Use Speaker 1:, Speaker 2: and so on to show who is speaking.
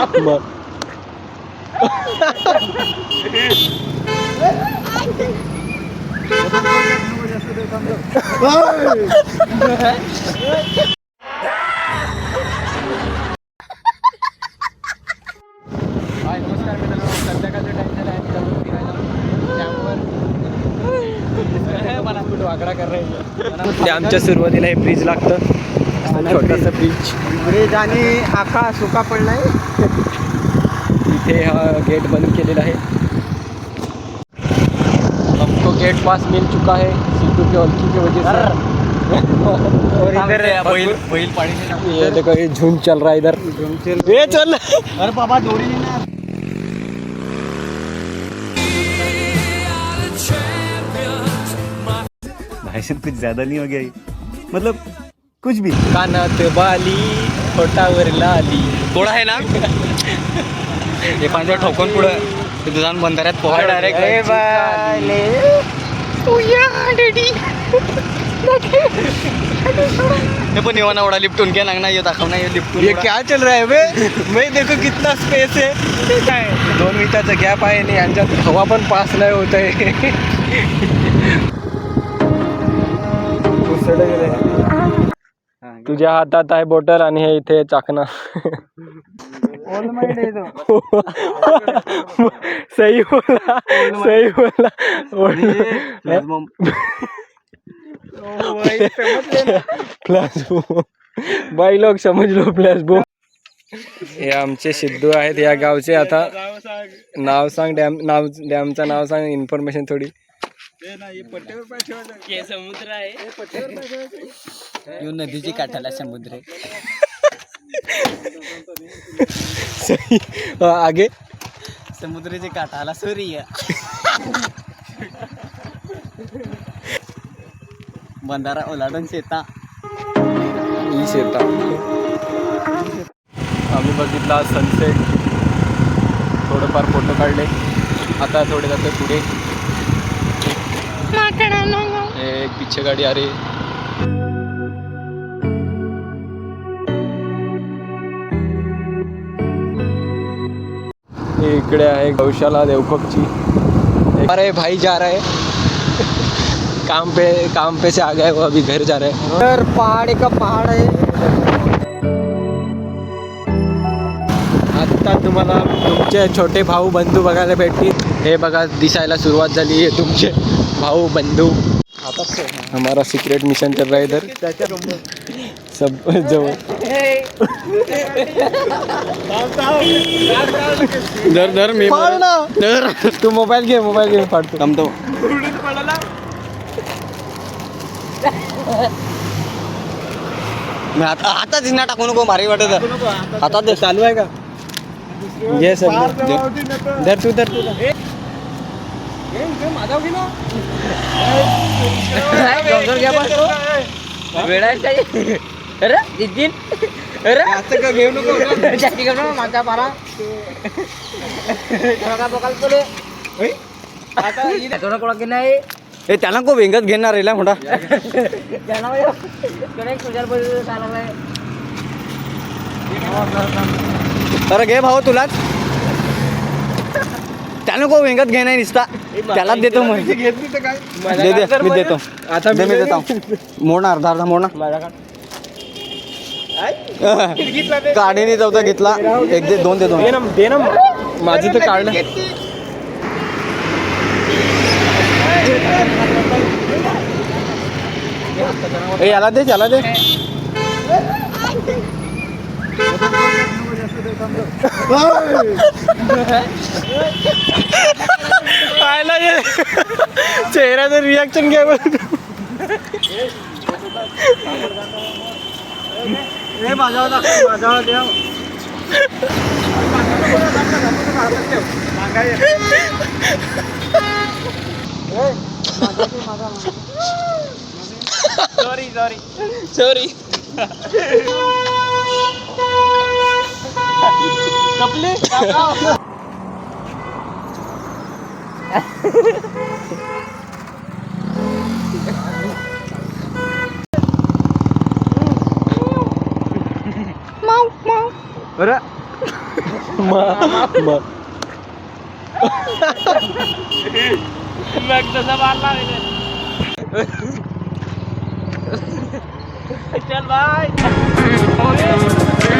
Speaker 1: मग नमस्कार मित्रांनो संध्याकाळचा टाइम झाला आहे जाऊन फिरायला त्यामुळे मला कुठं वाकडा कर ते आमच्या सुरुवातीला हे ब्रिज लागतं. छोटंसं ब्रिज
Speaker 2: ब्रिज आणि आका सुका पडलाय.
Speaker 1: इथे हा गेट बंद केलेला आहे. हमको गेट पास मिल चुका है. सीटू के हल्की की वजह से.
Speaker 2: और इधर
Speaker 1: बैल बैल पानी ये देखो ये झुंड चल रहा है इधर. ये चल.
Speaker 2: अरे बाबा नहीं ना.
Speaker 3: भाई कुछ ज़्यादा नहीं हो गया मतलब कुछ भी।
Speaker 1: कानात बाली फोटावर लाली।
Speaker 2: थोडा आहे ना? हे पांढरा ठोकून पुढं दुधान बंधाऱ्यात पोहा डायरेक्ट हे पण येवाना ओढा लिफ्टून क्या लागणार ये दाखव नाही लिफ्टून
Speaker 1: ये क्या चल रहा है बे? मैं देखो कितना स्पेस है। काय दोन मिनिटाचा गॅप आहे आणि यांच्यात हवा पण पास नाही होत आहे. उसळं. तुझ्या हातात आहे बोटल आणि हे इथे चाकणा. सही बोला सही बोला. प्लस बाई लोक समज लो प्लस बो हे आमचे सिद्धू आहेत या गावचे. आता नाव सांग डॅम नाव डॅमचं नाव सांग इन्फॉर्मेशन थोडी.
Speaker 2: येऊन नदीची काठाला समुद्र
Speaker 1: सही. हा, आगे.
Speaker 2: समुद्राची काठाला सूर्य. बंधारा ओलांडून शेता.
Speaker 1: ही शेता. आम्ही बघितला सनसेट थोडंफार फोटो काढले. आता थोडे जातो पुढे. हे एक पिच्छे गाडी अरे. हे इकडे आहे गौशाला देवखपची अरे भाई जा रहा. है काम पे काम पे से आ गए वो अभी घर जा रहे. हैं
Speaker 2: तर पहाड़ का पहाड़ आहे
Speaker 1: आता तुम्हाला तुमचे छोटे भाऊ बंधू बघायला भेटतील. हे बघा दिसायला सुरुवात झाली आहे तुमचे. भाऊ बंधू। हमारा सीक्रेट मिशन चल रहा है इधर। सब जवळ
Speaker 2: दर दर मी
Speaker 1: दर तू मोबाईल घे मोबाईल घे फाडतो
Speaker 2: थांबतो मी आता आता जिना टाकू नको भारी वाटत आता ते
Speaker 1: चालू आहे का घे सब धर तू धर तू.
Speaker 2: घेऊ नको
Speaker 4: माझा पारा थोडा की नाही
Speaker 2: हे त्यांना खूप वेंगत घेणार आहे मोठा तर घे भाऊ तुलाच त्यानं खूप वेंगत घेणार निसता? त्यालाच देतो मग. दे दे मी देतो.
Speaker 1: आता
Speaker 2: दे मी देतो. मोडणार अर्धा अर्धा मोडणार काढीने चौथा घेतला एक दे दोन दे दोन.
Speaker 1: दे ना माझं तर काढलं
Speaker 2: ए याला दे याला दे.
Speaker 1: ये. चेहऱ्याचं रिॲक्शन घ्या बरं. सॉरी मग मग
Speaker 4: मग तसा मारला चल बाय